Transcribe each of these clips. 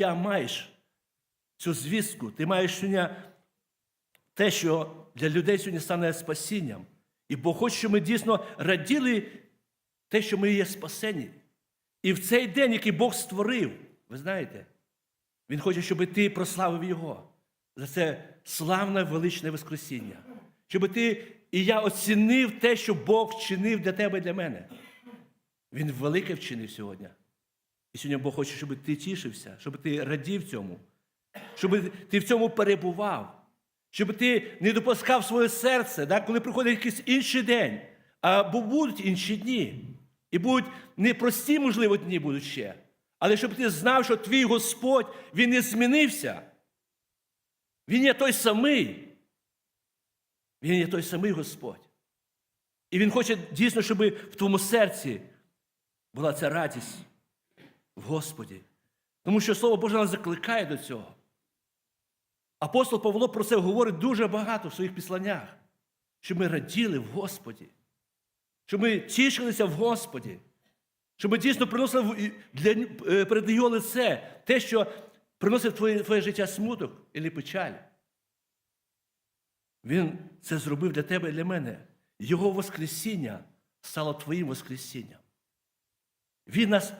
Я маєш цю звістку, ти маєш сьогодні те, що для людей сьогодні стане спасінням. І Бог хоче, щоб ми дійсно раділи те, що ми є спасені. І в цей день, який Бог створив, ви знаєте, Він хоче, щоб ти прославив Його за це славне величне Воскресіння. Щоб ти і я оцінив те, що Бог вчинив для тебе і для мене. Він велике вчинив сьогодні. І сьогодні Бог хоче, щоб ти тішився, щоб ти радів цьому, щоб ти в цьому перебував, щоб ти не допускав своє серце, да, коли приходить якийсь інший день, а бо будуть інші дні. І будуть непрості, можливо, дні будуть ще. Але щоб ти знав, що твій Господь, Він не змінився. Він є той самий. Він є той самий Господь. І Він хоче дійсно, щоб в твоєму серці була ця радість в Господі. Тому що Слово Боже нас закликає до цього. Апостол Павло про це говорить дуже багато в своїх післаннях, щоб ми раділи в Господі, щоб ми тішилися в Господі, щоб ми дійсно приносили для, е, перед його лице те, що приносить твоє, твоє життя смуток і печаль. Він це зробив для тебе і для мене. Його Воскресіння стало твоїм Воскресінням. Він нас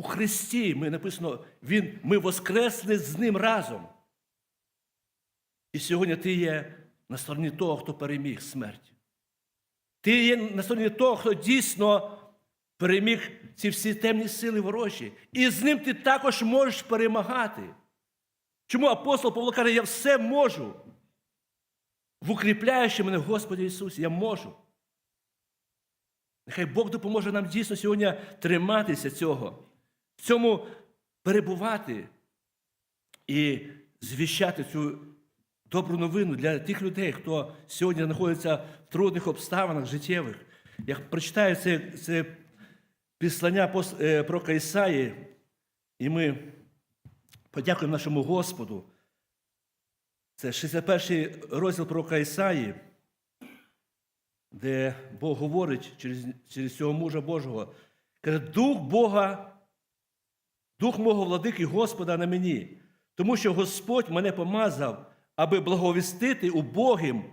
у Христі, ми написано, він, ми воскресли з Ним разом. І сьогодні ти є на стороні того, хто переміг смерть. Ти є на стороні того, хто дійсно переміг ці всі темні сили ворожі. І з ним ти також можеш перемагати. Чому апостол Павло каже, я все можу, в укріпляючи мене Господи Ісусі, я можу. Нехай Бог допоможе нам дійсно сьогодні триматися цього, в цьому перебувати і звіщати цю добру новину для тих людей, хто сьогодні знаходиться в трудних обставинах життєвих. Я прочитаю це, це післання е, про Ісаї, і ми подякуємо нашому Господу. Це 61 розділ пророка Ісаї, де Бог говорить через, через цього мужа Божого. Каже, Дух Бога, Дух мого владики Господа на мені, тому що Господь мене помазав, аби благовістити убогим,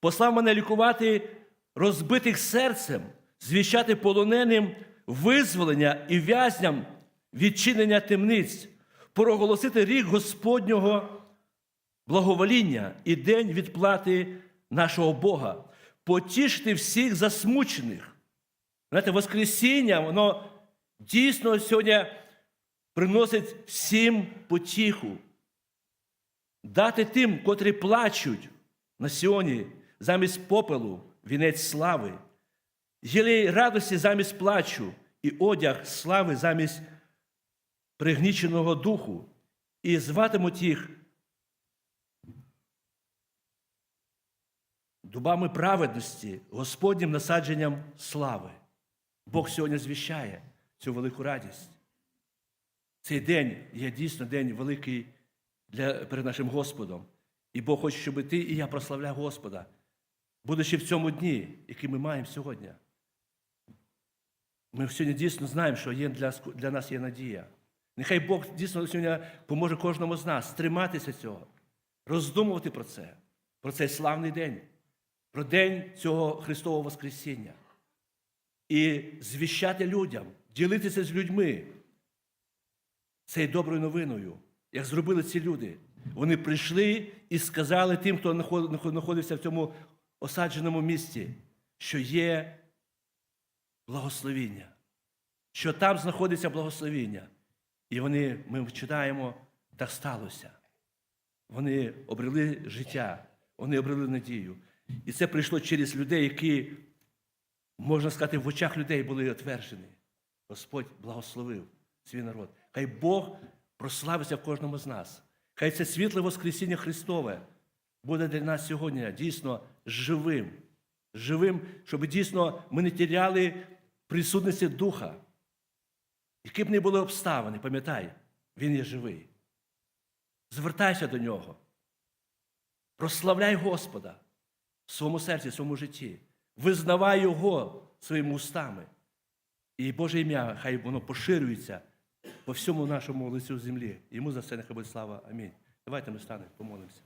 послав мене лікувати розбитих серцем, звіщати полоненим визволення і в'язням відчинення темниць, проголосити рік Господнього благовоління і день відплати нашого Бога, потішити всіх засмучених. Знаєте, Воскресіння, воно дійсно сьогодні приносить всім потіху. Дати тим, котрі плачуть на сьогодні замість попелу, вінець слави, єлей радості замість плачу, і одяг слави замість пригніченого духу, і зватимуть їх дубами праведності, Господнім насадженням слави. Бог сьогодні звіщає цю велику радість. Цей день є дійсно день великий для, перед нашим Господом. І Бог хоче, щоб ти і я прославляв Господа, будучи в цьому дні, який ми маємо сьогодні. Ми сьогодні дійсно знаємо, що є для, для нас є надія. Нехай Бог дійсно сьогодні поможе кожному з нас триматися цього, роздумувати про це, про цей славний день, про день цього Христового Воскресіння. І звіщати людям, ділитися з людьми цією доброю новиною, як зробили ці люди. Вони прийшли і сказали тим, хто знаходився в цьому осадженому місці, що є благословіння, що там знаходиться благословіння. І вони, ми читаємо, так сталося. Вони обрели життя, вони обрели надію. І це прийшло через людей, які, можна сказати, в очах людей були отверджені. Господь благословив свій народ. Хай Бог прославиться в кожному з нас. Хай це світле Воскресіння Христове буде для нас сьогодні дійсно живим. Живим, щоб дійсно ми не тіряли присутності Духа. Які б не були обставини, пам'ятай, Він є живий. Звертайся до нього. Прославляй Господа в своєму серці, в своєму житті. Визнавай Його своїми устами. І Боже ім'я, хай воно поширюється по всьому нашому лицю землі. Йому за це нехай буде слава. Амінь. Давайте ми станемо, помолимося.